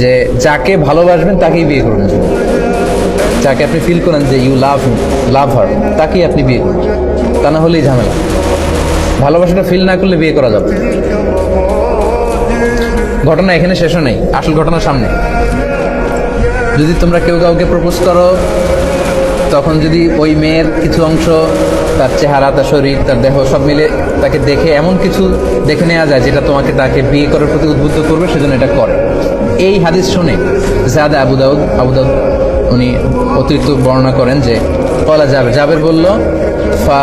যে যাকে ভালোবাসবেন তাকেই বিয়ে করবেন। যাকে আপনি ফিল করেন যে ইউ লাভ লাভ হার তাকেই আপনি বিয়ে করবেন। তা না হলেই ঝামেলা। ভালোবাসাটা ফিল না করলে বিয়ে করা যাবে ঘটনা এখানে শেষও নেই, আসল ঘটনা সামনে। যদি তোমরা কেউ কাউকে প্রপোজ করো, তখন যদি ওই মেয়ের কিছু অংশ, তার চেহারা, তার শরীর, তার দেহ সব মিলে তাকে দেখে এমন কিছু দেখে নেওয়া যায়, যেটা তোমাকে তাকে বিয়ে করার প্রতি উদ্বুদ্ধ করবে, সেজন্য এটা করে। এই হাদিস শুনে জাদ আবু দাউদ আবু দাউদ উনি অতিরিক্ত বর্ণনা করেন যে, কলা যাবে জাবের বলল, ফা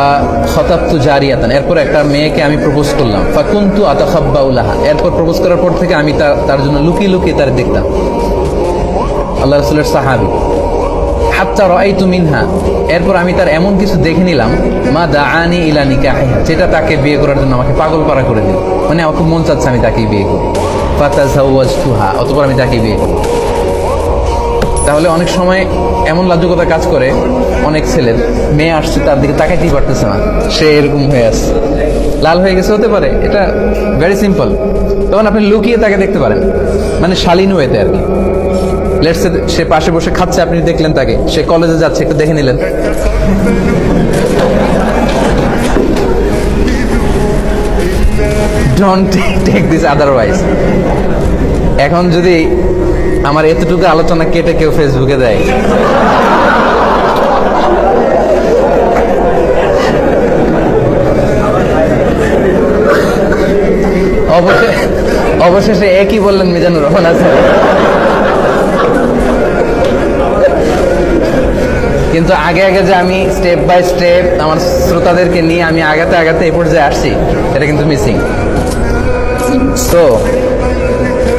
খতাবতু জারিয়াতান, এরপর একটা মেয়েকে আমি প্রপোজ করলাম। ফা কুন্তু আতাখাব্বা উলাহা এরপর প্রপোজ করার পর থেকে আমি তার তার জন্য লুকিয়ে লুকিয়ে তার দেখতাম। আল্লাহ রসুলের সাহাবি। হাত্তা রাইতু মিনহা। এরপর আমি তার এমন কিছু দেখে নিলাম, মা দাআনি ইলা নিকাহিহা, যেটা তাকে বিয়ে করার জন্য আমাকে পাগল পাড়া করে দিল। মানে আমার খুব মন চাচ্ছে আমি তাকেই বিয়ে করি ফাতাজাওয়াজতুহা, অতঃপর আমি তাকেই বিয়ে করি তাহলে অনেক সময় এমন লাজুকতা কাজ করে, অনেক ছেলের মেয়ে আসছে, তার দিকে তাকাইতেই পারতেছে না। সে এরকম হয়ে আসছে লাল হয়ে গেছে হতে পারে, এটা ভেরি সিম্পল তখন আপনি লুকিয়ে তাকে দেখতে পারেন। মানে শালীন ওয়েতে আর কি। লেটস সে পাশে বসে খাচ্ছে, আপনি দেখলেন তাকে। সে কলেজে যাচ্ছে, একটু দেখে নিলেন। ডোন্ট টেক দিস আদারওয়াইজ এখন যদি আমার এতটুকু আলোচনা কেটে কেউ ফেসবুকে দেয়। অবশেষে অবশেষে একই বললেন মিজানুর রহমান আছে। কিন্তু আগে আগে যে আমি স্টেপ বাই স্টেপ আমার শ্রোতাদেরকে নিয়ে আমি আগাতে আগাতে এই পর্যায়ে আসছি, এটা কিন্তু মিসিং তো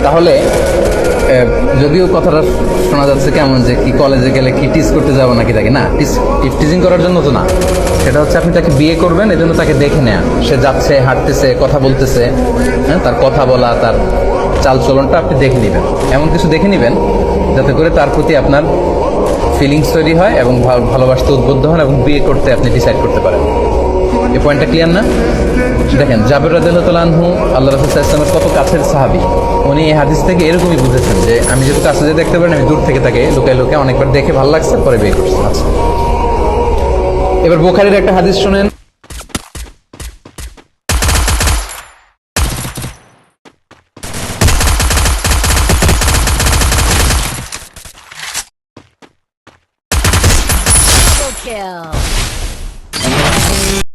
তাহলে যদিও কথাটা শোনা যাচ্ছে কেমন যে কি কলেজে গেলে কি টিচ করতে যাব নাকি তাকে? না টিচিং করার জন্য তো না। সেটা হচ্ছে আপনি তাকে বিয়ে করবেন, এজন্য তাকে দেখে নেন সে যাচ্ছে, হাঁটতেছে, কথা বলতেছে হ্যাঁ তার কথা বলা, তার চাল চলনটা আপনি দেখে নেবেন। এমন কিছু দেখে নেবেন যাতে করে তার প্রতি আপনার ফিলিংস তৈরি হয় এবং ভালোবাসতে উদ্বুদ্ধ হন এবং বিয়ে করতে আপনি ডিসাইড করতে পারেন। এই পয়েন্টটা ক্লিয়ার না? দেখেন, জাবের রাদিয়াল্লাহু আল্লাহ রাসূল ইসলামের কত কাছের সাহাবী। উনি এই হাদিস থেকে এরকমই বুঝেছেন যে, আমি যেহেতু কাছে যে দেখতে পারেন আমি দূর থেকে তাকে লুকায় লুকায় অনেকবার দেখে ভালো লাগছে, পরে বিয়ে করছে। আচ্ছা। এবার বোখারির একটা হাদিস শুনেন। kill.